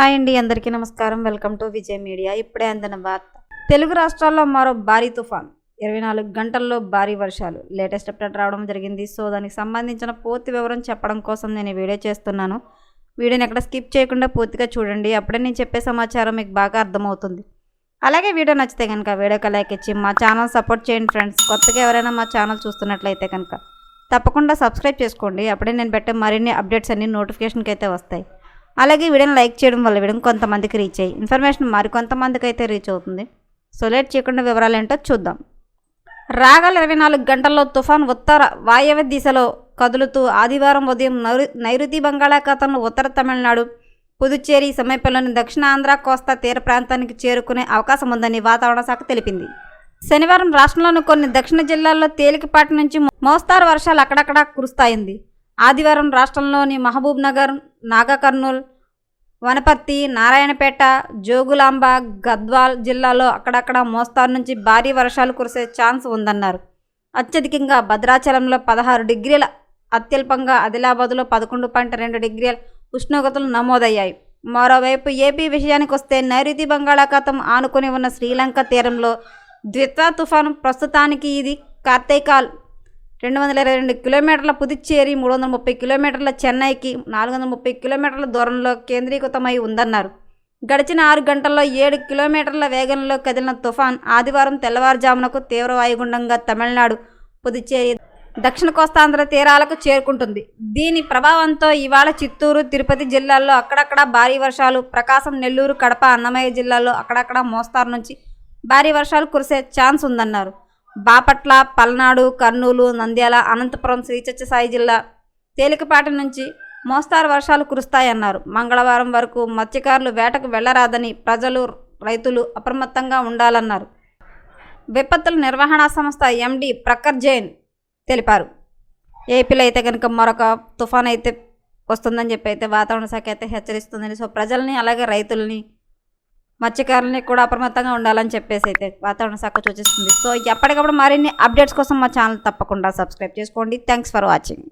Hi అండి అందరికీ నమస్కారం. Welcome to Vijay media. ఇప్పుడే అందిన వార్త. తెలుగు రాష్ట్రాల్లో మరో భారీ తుఫాన్. ఇరవై నాలుగు గంటల్లో భారీ వర్షాలు. లేటెస్ట్ అప్డేట్ రావడం జరిగింది. సో దానికి సంబంధించిన పూర్తి వివరం చెప్పడం కోసం నేను వీడియో చేస్తున్నాను. వీడియోని ఎక్కడ స్కిప్ చేయకుండా పూర్తిగా చూడండి. అప్పుడే నేను చెప్పే సమాచారం మీకు బాగా అర్థమవుతుంది. అలాగే వీడియో నచ్చితే కనుక వీడియోకి లైక్ ఇచ్చి మా ఛానల్ సపోర్ట్ చేయండి ఫ్రెండ్స్. కొత్తగా ఎవరైనా మా ఛానల్ చూస్తున్నట్లయితే కనుక తప్పకుండా సబ్స్క్రైబ్ చేసుకోండి. అప్పుడే నేను పెట్టే మరిన్ని అప్డేట్స్ అన్ని నోటిఫికేషన్కి అయితే వస్తాయి. అలాగే వీడియోని లైక్ చేయడం వల్ల వీడియో కొంతమందికి రీచ్ అయ్యి ఇన్ఫర్మేషన్ మరి కొంతమందికి అయితే రీచ్ అవుతుంది. సో లేట్ చేయకుండా వివరాలు ఏంటో చూద్దాం. రాగల ఇరవై నాలుగు గంటల్లో తుఫాన్ ఉత్తర వాయవ్య దిశలో కదులుతూ ఆదివారం ఉదయం నైరు నైరుతి బంగాళాఖాతంలో ఉత్తర తమిళనాడు పుదుచ్చేరి సమీపంలోని దక్షిణాంధ్ర కోస్తా తీర ప్రాంతానికి చేరుకునే అవకాశం ఉందని వాతావరణ శాఖ తెలిపింది. శనివారం రాష్ట్రంలోని కొన్ని దక్షిణ జిల్లాల్లో తేలికపాటి నుంచి మోస్తారు వర్షాలు అక్కడక్కడా కురుస్తాయింది. ఆదివారం రాష్ట్రంలోని మహబూబ్ నగర్ నాగకర్నూల్ వనపర్తి నారాయణపేట జోగులాంబ గద్వాల్ జిల్లాలో అక్కడక్కడ మోస్తారు నుంచి భారీ వర్షాలు కురిసే ఛాన్స్ ఉందన్నారు. అత్యధికంగా భద్రాచలంలో పదహారు డిగ్రీల అత్యల్పంగా ఆదిలాబాద్లో పదకొండు పాయింట్ రెండు డిగ్రీల ఉష్ణోగ్రతలు నమోదయ్యాయి. మరోవైపు ఏపీ విషయానికి వస్తే నైరుతి బంగాళాఖాతం ఆనుకుని ఉన్న శ్రీలంక తీరంలో ద్విత్వ తుఫాను ప్రస్తుతానికి ఇది కార్తీకాల్ రెండు వందల ఇరవై రెండు కిలోమీటర్ల పుదుచ్చేరి మూడు వందల ముప్పై కిలోమీటర్ల చెన్నైకి నాలుగు వందల ముప్పై కిలోమీటర్ల దూరంలో కేంద్రీకృతమై ఉందన్నారు. గడిచిన ఆరు గంటల్లో ఏడు కిలోమీటర్ల వేగంలో కదిలిన తుఫాన్ ఆదివారం తెల్లవారుజామునకు తీవ్ర వాయుగుండంగా తమిళనాడు పుదుచ్చేరి దక్షిణ కోస్తాంధ్ర తీరాలకు చేరుకుంటుంది. దీని ప్రభావంతో ఇవాళ చిత్తూరు తిరుపతి జిల్లాల్లో అక్కడక్కడ భారీ వర్షాలు ప్రకాశం నెల్లూరు కడప అన్నమయ్య జిల్లాల్లో అక్కడక్కడ మోస్తారు నుంచి భారీ వర్షాలు కురిసే ఛాన్స్ ఉందన్నారు. బాపట్ల పల్నాడు కర్నూలు నంద్యాల అనంతపురం శ్రీచచ్చసాయి జిల్లా తేలికపాటి నుంచి మోస్తారు వర్షాలు కురుస్తాయన్నారు. మంగళవారం వరకు మత్స్యకారులు వేటకు వెళ్ళరాదని ప్రజలు రైతులు అప్రమత్తంగా ఉండాలన్నారు. విపత్తుల నిర్వహణ సంస్థ ఎండి ప్రఖర్ జైన్ తెలిపారు. ఏపీలో అయితే కనుక మరొక తుఫాన్ అయితే వస్తుందని చెప్పి అయితే వాతావరణ శాఖ అయితే హెచ్చరిస్తుందని. సో ప్రజల్ని అలాగే రైతుల్ని మత్స్యకారులని కూడా అప్రమత్తంగా ఉండాలని చెప్పేసి అయితే వాతావరణ శాఖ సూచిస్తుంది. సో ఎప్పటికప్పుడు మరిన్ని అప్డేట్స్ కోసం మా ఛానల్ తప్పకుండా సబ్స్క్రైబ్ చేసుకోండి. Thanks for watching.